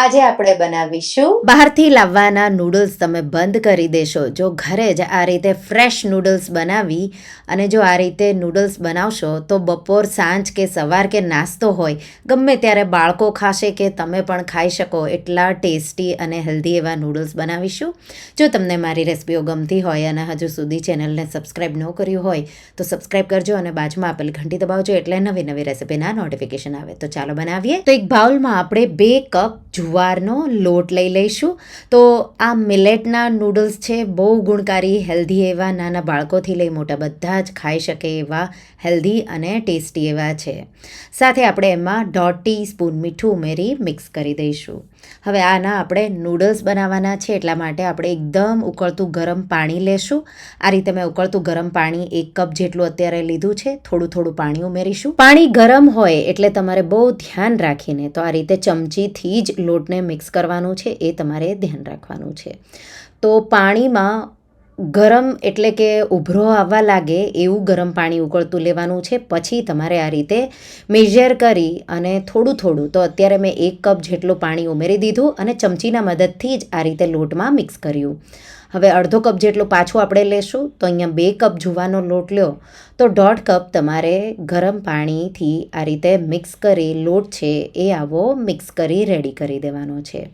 આજે આપણે બનાવીશું બહારથી લાવવાના નૂડલ્સ તમે બંધ કરી દેશો. જો ઘરે જ આ રીતે ફ્રેશ નૂડલ્સ બનાવી અને જો આ રીતે નૂડલ્સ બનાવશો તો બપોર, સાંજ કે સવાર કે નાસ્તો હોય, ગમે ત્યારે બાળકો ખાશે કે તમે પણ ખાઈ શકો, એટલા ટેસ્ટી અને હેલ્ધી એવા નૂડલ્સ બનાવીશું. જો તમને મારી રેસિપીઓ ગમતી હોય અને હજુ સુધી ચેનલને સબસ્ક્રાઈબ ન કર્યું હોય, તો સબસ્ક્રાઈબ કરજો અને બાજુમાં આપેલ ઘંટી દબાવજો એટલે નવી નવી રેસિપીના નોટિફિકેશન આવે. તો ચાલો બનાવીએ. તો એક બાઉલમાં આપણે બે કપ જુવારનો લોટ લઈ લઈશું. તો આ મિલેટના નૂડલ્સ છે, બહુ ગુણકારી, હેલ્ધી એવા નાના બાળકોથી લઈ મોટા બધા જ ખાઈ શકે એવા હેલ્ધી અને ટેસ્ટી એવા છે. સાથે આપણે એમાં દોઢ ટી સ્પૂન મીઠું ઉમેરી મિક્સ કરી દઈશું. હવે આના આપણે નૂડલ્સ બનાવવાના છે એટલા માટે આપણે એકદમ ઉકળતું ગરમ પાણી લેશું. આ રીતે મેં ઉકળતું ગરમ પાણી એક કપ જેટલું અત્યારે લીધું છે. થોડું થોડું પાણી ઉમેરીશું. પાણી ગરમ હોય એટલે તમારે બહુ ધ્યાન રાખીને તો આ રીતે ચમચીથી જ લોટને મિક્સ કરવાનું છે એ તમારે ધ્યાન રાખવાનું છે. તો પાણીમાં ગરમ એટલે કે ઉભરો આવવા લાગે એવું ગરમ પાણી ઉકળતું લેવાનું છે. પછી તમારે આ રીતે મેઝર કરી અને થોડું થોડું, તો અત્યારે મેં એક કપ જેટલું પાણી ઉમેરી દીધું અને ચમચીના મદદથી જ આ રીતે લોટમાં મિક્સ કર્યું. હવે અડધો કપ જેટલું પાછું આપણે લેશું, તો અહીંયા બે કપ જુવાનો લોટ લ્યો. તો દોઢ કપ તમારે ગરમ પાણીથી આ રીતે મિક્સ કરી લોટ છે એ આવો મિક્સ કરી રેડી કરી દેવાનો છે.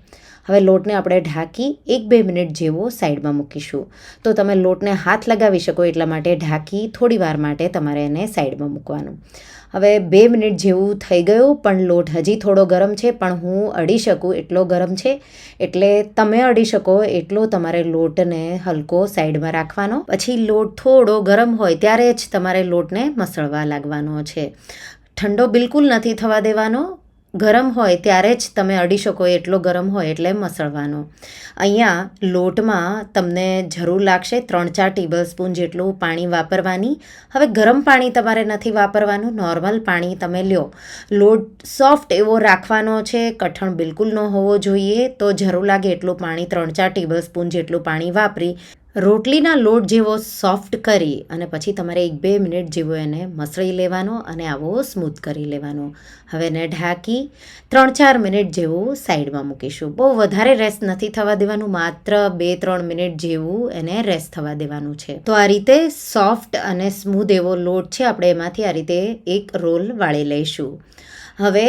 હવે લોટને આપણે ઢાંકી એક બે મિનિટ જેવો સાઈડમાં મૂકીશું. તો તમે લોટને હાથ લગાવી શકો એટલા માટે ઢાંકી થોડી વાર માટે તમારે એને સાઈડમાં મૂકવાનું. હવે બે મિનિટ જેવું થઈ ગયું, પણ લોટ હજી થોડો ગરમ છે, પણ હું અડી શકું એટલો ગરમ છે. એટલે તમે અડી શકો એટલો તમારે લોટને હલકો સાઈડમાં રાખવાનો. પછી લોટ થોડો ગરમ હોય ત્યારે જ તમારે લોટને મસળવા લાગવાનો છે. ઠંડો બિલકુલ નથી થવા દેવાનો ગરમ હોય ત્યારે જ તમે અડી શકો, એટલો ગરમ હોય એટલે મસળવાનો. અહીંયા લોટમાં તમને જરૂર લાગશે ત્રણ ચાર ટેબલ સ્પૂન જેટલું પાણી વાપરવાની. હવે ગરમ પાણી તમારે નથી વાપરવાનું, નોર્મલ પાણી તમે લ્યો. લોટ સોફ્ટ એવો રાખવાનો છે, કઠણ બિલકુલ ન હોવો જોઈએ, તો જરૂર લાગે એટલું પાણી, ત્રણ ચાર ટેબલ સ્પૂન જેટલું પાણી વાપરી. રોટલીના લોટ જેવો સોફ્ટ કરી અને પછી તમારે એક બે મિનિટ જેવો એને મસળી લેવાનો અને આવો સ્મૂથ કરી લેવાનો. હવે એને ઢાંકી ત્રણ ચાર મિનિટ જેવું સાઈડમાં મૂકીશું. બહુ વધારે રેસ્ટ નથી થવા દેવાનું, માત્ર બે ત્રણ મિનિટ જેવું એને રેસ્ટ થવા દેવાનું છે. તો આ રીતે સોફ્ટ અને સ્મૂથ એવો લોટ છે, આપણે એમાંથી આ રીતે એક રોલ વાળી લઈશું. હવે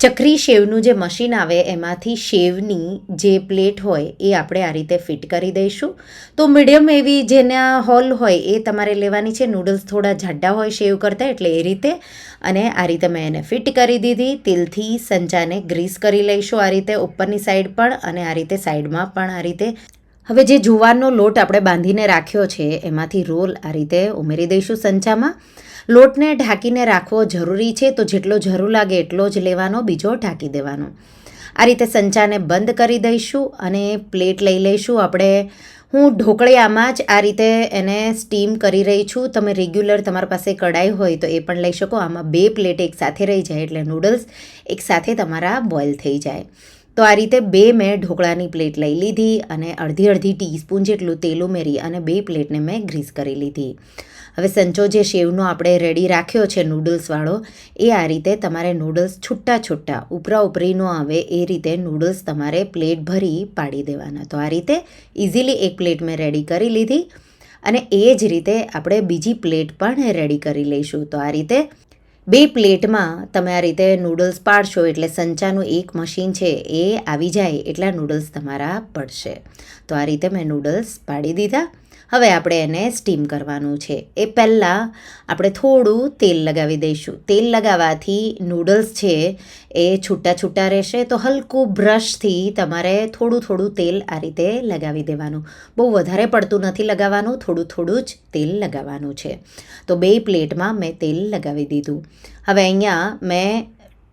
ચકરી શેવનું જે મશીન આવે એમાંથી શેવની જે પ્લેટ હોય એ આપણે આ રીતે ફિટ કરી દઈશું. તો મીડિયમ એવી જેના હોલ હોય એ તમારે લેવાની છે. નૂડલ્સ થોડા જાડા હોય શેવ કરતાં એટલે એ રીતે. અને આ રીતે મેં એને ફિટ કરી દીધી. તેલથી સંચાને ગ્રીસ કરી લઈશું આ રીતે ઉપરની સાઈડ પણ અને આ રીતે સાઈડમાં પણ આ રીતે. હવે જે જુવારનો લોટ આપણે બાંધીને રાખ્યો છે એમાંથી રોલ આ રીતે ઉમેરી દઈશું સંચામાં લોટને ઢાંકીને રાખવો જરૂરી છે, તો જેટલો જરૂર લાગે એટલો જ લેવાનો, બીજો ઢાંકી દેવાનો. આ રીતે સંચાને બંધ કરી દઈશું અને પ્લેટ લઈ લઈશું. આપણે, હું ઢોકળિયામાં જ આ રીતે એને સ્ટીમ કરી રહી છું. તમે રેગ્યુલર તમારી પાસે કઢાઈ હોય તો એ પણ લઈ શકો. આમાં બે પ્લેટ એક સાથે રહી જાય એટલે નૂડલ્સ એકસાથે તમારા બોઇલ થઈ જાય. તો આ રીતે બે મેં ઢોકળાની પ્લેટ લઈ લીધી અને અડધી અડધી ટીસ્પૂન જેટલું તેલ ઉમેરી અને બે પ્લેટને મેં ગ્રીસ કરી લીધી. હવે સંચો જે શેવનો આપણે રેડી રાખ્યો છે નૂડલ્સવાળો, એ આ રીતે તમારે નૂડલ્સ છૂટા છૂટા ઉપરા ઉપરી ન આવે, એ રીતે નૂડલ્સ તમારે પ્લેટ ભરી પાડી દેવાના. તો આ રીતે ઇઝીલી એક પ્લેટ મેં રેડી કરી લીધી અને એ જ રીતે આપણે બીજી પ્લેટ પણ રેડી કરી લઈશું. તો આ રીતે બે પ્લેટમાં તમે આ રીતે નૂડલ્સ પાડશો એટલે સંચાનું એક મશીન છે એ આવી જાય એટલા નૂડલ્સ તમારા પડશે. તો આ રીતે મેં નૂડલ્સ પાડી દીધા. હવે આપણે એને સ્ટીમ કરવાનું છે. એ પહેલાં આપણે થોડું તેલ લગાવી દઈશું. તેલ લગાવવાથી નૂડલ્સ છે એ છૂટા છૂટા રહેશે. તો હલકું બ્રશથી તમારે થોડું થોડું તેલ આ રીતે લગાવી દેવાનું. બહુ વધારે પડતું નથી લગાવવાનું, થોડું થોડું જ તેલ લગાવવાનું છે. તો બે પ્લેટમાં મેં તેલ લગાવી દીધું. હવે અહીંયા મેં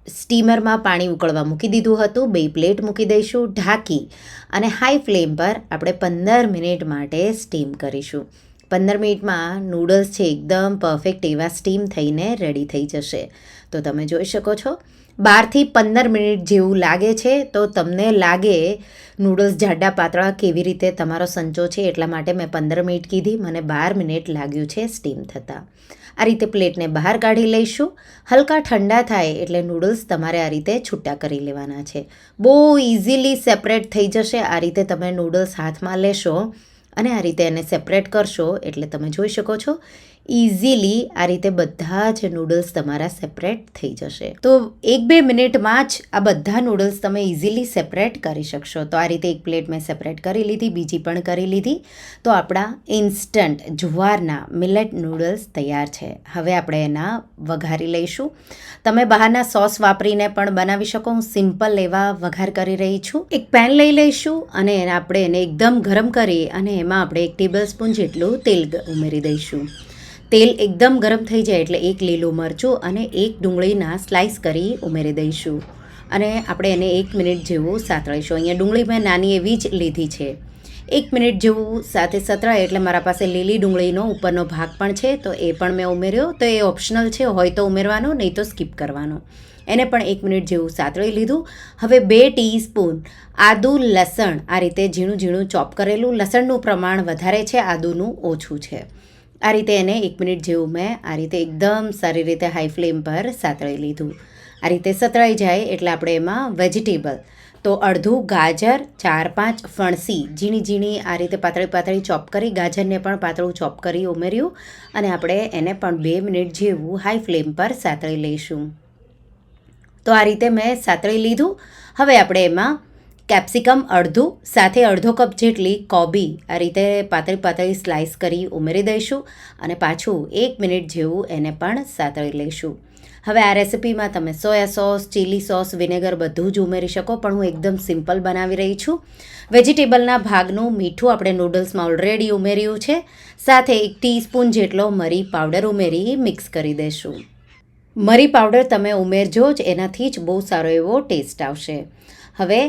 સ્ટીમરમાં પાણી ઉકળવા મૂકી દીધું હતું. બે પ્લેટ મૂકી દઈશું, ઢાંકી અને હાઈ ફ્લેમ પર આપણે પંદર મિનિટ માટે સ્ટીમ કરીશું. પંદર મિનિટમાં નૂડલ્સ છે, એકદમ પરફેક્ટ એવા સ્ટીમ થઈને રેડી થઈ જશે. તો તમે જોઈ શકો છો બારથી પંદર મિનિટ જેવું લાગે છે, તો તમને લાગે નૂડલ્સ જાડા પાતળા કેવી રીતે તમારો સંચો છે એટલા માટે મેં પંદર મિનિટ કીધી, મને બાર મિનિટ લાગ્યું છે સ્ટીમ થતાં. આ રીતે પ્લેટને બહાર કાઢી લઈશું. હલકા ઠંડા થાય એટલે નૂડલ્સ તમારે આ રીતે છૂટા કરી લેવાના છે. બહુ ઇઝીલી સેપરેટ થઈ જશે, આ રીતે તમે નૂડલ્સ હાથમાં લેશો અને આ રીતે એને સેપરેટ કરશો એટલે તમે જોઈ શકો છો ઇઝીલી આ રીતે બધા જ નૂડલ્સ તમારા સેપરેટ થઈ જશે. તો એક બે મિનિટમાં જ આ બધા નૂડલ્સ તમે ઇઝીલી સેપરેટ કરી શકશો. તો આ રીતે એક પ્લેટ મેં સેપરેટ કરી લીધી, બીજી પણ કરી લીધી. તો આપણા ઇન્સ્ટન્ટ જુવારના મિલેટ નૂડલ્સ તૈયાર છે. હવે આપણે એના વઘારી લઈશું. તમે બહારના સોસ વાપરીને પણ બનાવી શકો. હું સિમ્પલ એવા વઘાર કરી રહી છું. એક પેન લઈ લઈશું અને આપણે એને એકદમ ગરમ કરી અને એમાં આપણે એક ટેબલ સ્પૂન જેટલું તેલ ઉમેરી દઈશું. તેલ એકદમ ગરમ થઈ જાય એટલે એક લીલું મરચું અને એક ડુંગળીના સ્લાઇસ કરી ઉમેરી દઈશું. અને આપણે એને એક મિનિટ જેવું સાતળીશું. અહીંયા ડુંગળી મેં નાની એવી જ લીધી છે. એક મિનિટ જેવું સાથે સતરાય એટલે મારા પાસે લીલી ડુંગળીનો ઉપરનો ભાગ પણ છે, તો એ પણ મેં ઉમેર્યો. તો એ ઓપ્શનલ છે, હોય તો ઉમેરવાનો, નહીં તો સ્કીપ કરવાનો. એને પણ એક મિનિટ જેવું સાતળી લીધું. હવે બે ટીસ્પૂન આદુ લસણ. આ રીતે ઝીણું ઝીણું ચોપ કરેલું. લસણનું પ્રમાણ વધારે છે, આદુનું ઓછું છે. આ રીતે એને એક મિનિટ જેવું મેં આ રીતે એકદમ સારી રીતે હાઈ ફ્લેમ પર સાતળી લીધું. આ રીતે સતળાઈ જાય એટલે આપણે એમાં વેજીટેબલ તો અડધું ગાજર, ચાર પાંચ ફણસી ઝીણી ઝીણી આ રીતે પાતળી પાતળી ચોપ કરી, ગાજરને પણ પાતળું ચોપ કરી ઉમેર્યું અને આપણે એને પણ બે મિનિટ જેવું હાઈ ફ્લેમ પર સાતળી લઈશું. તો આ રીતે મેં સાતળી લીધું. હવે આપણે એમાં કેપ્સિકમ અડધું, સાથે અડધો કપ જેટલી કોબી આ રીતે પાતળી પાતળી સ્લાઇસ કરી ઉમેરી દઈશું અને પાછું એક મિનિટ જેવું એને પણ સાતળી લઈશું. હવે આ રેસિપીમાં તમે soya sauce, chilli sauce, vinegar બધું જ ઉમેરી શકો, પણ હું એકદમ સિમ્પલ બનાવી રહી છું. વેજીટેબલના ભાગનું મીઠું આપણે નૂડલ્સમાં ઓલરેડી ઉમેર્યું છે. સાથે એક ટીસ્પૂન જેટલો મરી પાવડર ઉમેરી મિક્સ કરી દઈશું. મરી પાવડર તમે ઉમેરજો જ, એનાથી જ બહુ સારો એવો ટેસ્ટ આવશે. હવે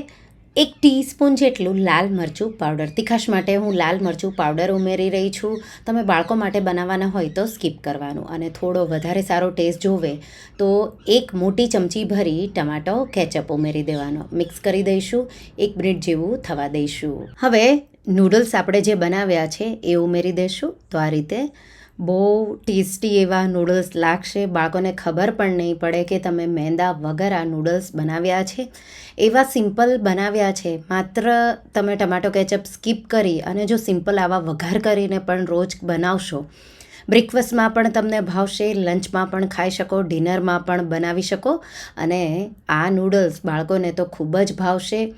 એક ટીસ્પૂન જેટલું લાલ મરચું પાવડર. તીખાશ માટે હું લાલ મરચું પાવડર ઉમેરી રહી છું. તમે બાળકો માટે બનાવવાના હોય તો સ્કીપ કરવાનું. અને થોડો વધારે સારો ટેસ્ટ જોવે તો એક મોટી ચમચી ભરી ટમાટો કેચઅપ ઉમેરી દેવાનો. મિક્સ કરી દઈશું. એક મિનિટ જેવું થવા દઈશું. હવે નૂડલ્સ આપણે જે બનાવ્યા છે એ ઉમેરી દઈશું તો આ રીતે બહુ ટેસ્ટી એવા નૂડલ્સ લાગશે. બાળકોને ખબર પણ નહીં પડે કે તમે મેંદા વગર આ નૂડલ્સ બનાવ્યા છે. એવા સિમ્પલ બનાવ્યા છે. માત્ર તમે ટમાટો કેચઅપ સ્કીપ કરી અને જો સિમ્પલ આવા વઘાર કરીને પણ રોજ બનાવશો. બ્રેકફાસ્ટમાં પણ તમને ભાવશે, લંચમાં પણ ખાઈ શકો, ડિનરમાં પણ બનાવી શકો. અને આ નૂડલ્સ બાળકોને તો ખૂબ જ ભાવશે.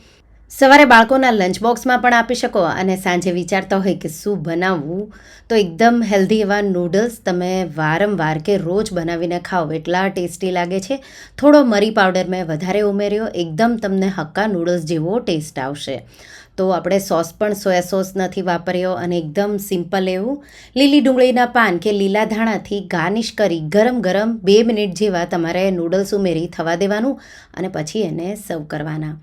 સવારે બાળકોના લંચ બોક્સમાં પણ આપી શકો અને સાંજે વિચારતા હોય કે શું બનાવવું? તો એકદમ હેલ્ધી એવા નૂડલ્સ તમે વારંવાર કે રોજ બનાવીને ખાઓ. એટલા ટેસ્ટી લાગે છે. થોડો મરી પાવડર મેં વધારે ઉમેર્યો. એકદમ તમને હક્કા નૂડલ્સ જેવો ટેસ્ટ આવશે. તો આપણે સોસ પણ સોયા સોસ નથી વાપર્યો અને એકદમ સિમ્પલ એવું. લીલી ડુંગળીના પાન કે લીલા ધાણાથી ગાર્નિશ કરી ગરમ ગરમ બે મિનિટ જેવા તમારે નૂડલ્સ ઉમેરી થવા દેવાનું અને પછી એને સર્વ કરવાના.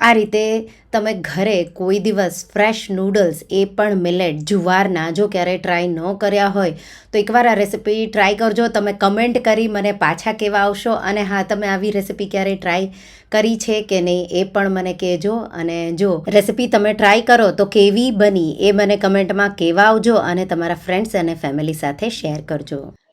આ રીતે તમે ઘરે કોઈ દિવસ ફ્રેશ નૂડલ્સ એ પણ મિલેટ જુવારના જો ક્યારેય ટ્રાય ન કર્યા હોય, તો એકવાર આ રેસિપી ટ્રાય કરજો. તમે કમેન્ટ કરી મને પાછા કહેવા આવશો અને હા, તમે આવી રેસિપી ક્યારેય ટ્રાય કરી છે કે નહીં એ પણ મને કહેજો. અને જો રેસિપી તમે ટ્રાય કરો તો કેવી બની એ મને કમેન્ટમાં કહેવા આવજો અને તમારા ફ્રેન્ડ્સ અને ફેમિલી સાથે શેર કરજો.